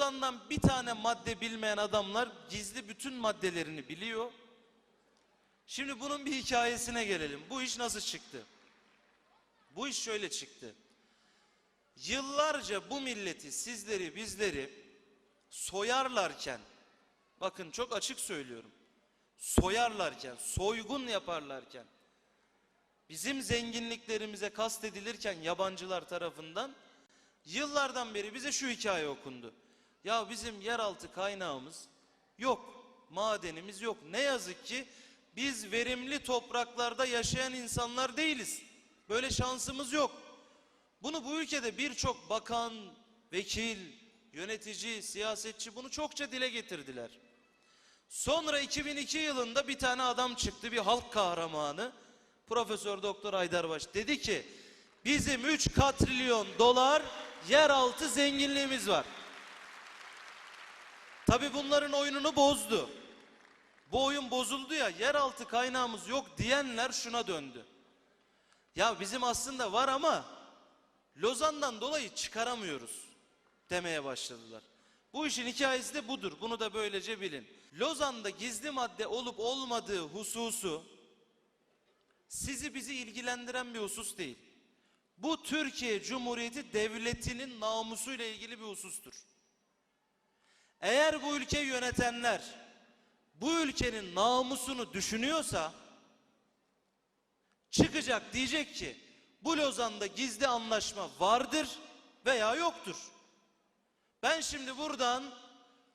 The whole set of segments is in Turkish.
Lozan'dan bir tane madde bilmeyen adamlar gizli bütün maddelerini biliyor. Şimdi bunun bir hikayesine gelelim. Bu iş nasıl çıktı? Bu iş şöyle çıktı. Yıllarca bu milleti, sizleri, bizleri soyarlarken, bakın çok açık söylüyorum. Soyarlarken, soygun yaparlarken, bizim zenginliklerimize kastedilirken yabancılar tarafından yıllardan beri bize şu hikaye okundu. Ya bizim yeraltı kaynağımız yok, madenimiz yok. Ne yazık ki biz verimli topraklarda yaşayan insanlar değiliz. Böyle şansımız yok. Bunu bu ülkede birçok bakan, vekil, yönetici, siyasetçi bunu çokça dile getirdiler. Sonra 2002 yılında bir tane adam çıktı, bir halk kahramanı. Profesör Doktor Aydarbaş dedi ki bizim 3 katrilyon dolar yeraltı zenginliğimiz var. Tabi bunların oyununu bozdu. Bu oyun bozuldu ya yeraltı kaynağımız yok diyenler şuna döndü. Ya bizim aslında var ama Lozan'dan dolayı çıkaramıyoruz demeye başladılar. Bu işin hikayesi de budur. Bunu da böylece bilin. Lozan'da gizli madde olup olmadığı hususu sizi bizi ilgilendiren bir husus değil. Bu Türkiye Cumhuriyeti Devleti'nin namusuyla ilgili bir husustur. Eğer bu ülkeyi yönetenler bu ülkenin namusunu düşünüyorsa çıkacak diyecek ki bu Lozan'da gizli anlaşma vardır veya yoktur. Ben şimdi buradan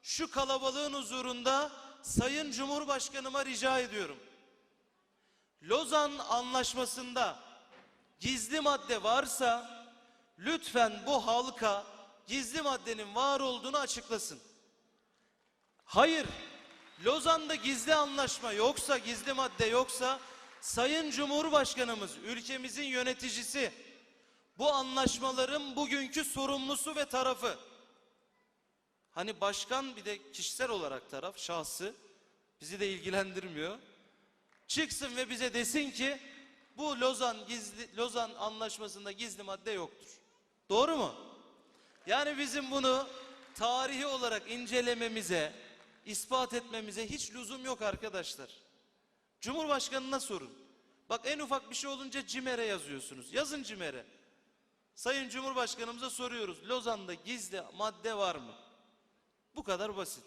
şu kalabalığın huzurunda Sayın Cumhurbaşkanıma rica ediyorum. Lozan anlaşmasında gizli madde varsa lütfen bu halka gizli maddenin var olduğunu açıklasın. Hayır, Lozan'da gizli anlaşma yoksa, gizli madde yoksa Sayın Cumhurbaşkanımız, ülkemizin yöneticisi bu anlaşmaların bugünkü sorumlusu ve tarafı. Hani başkan bir de kişisel olarak taraf, şahsı bizi de ilgilendirmiyor. Çıksın ve bize desin ki bu Lozan gizli Lozan anlaşmasında gizli madde yoktur. Doğru mu? Yani bizim bunu tarihi olarak incelememize, ispat etmemize hiç lüzum yok arkadaşlar. Cumhurbaşkanına sorun. Bak en ufak bir şey olunca CİMER'e yazıyorsunuz. Yazın CİMER'e. Sayın Cumhurbaşkanımıza soruyoruz. Lozan'da gizli madde var mı? Bu kadar basit.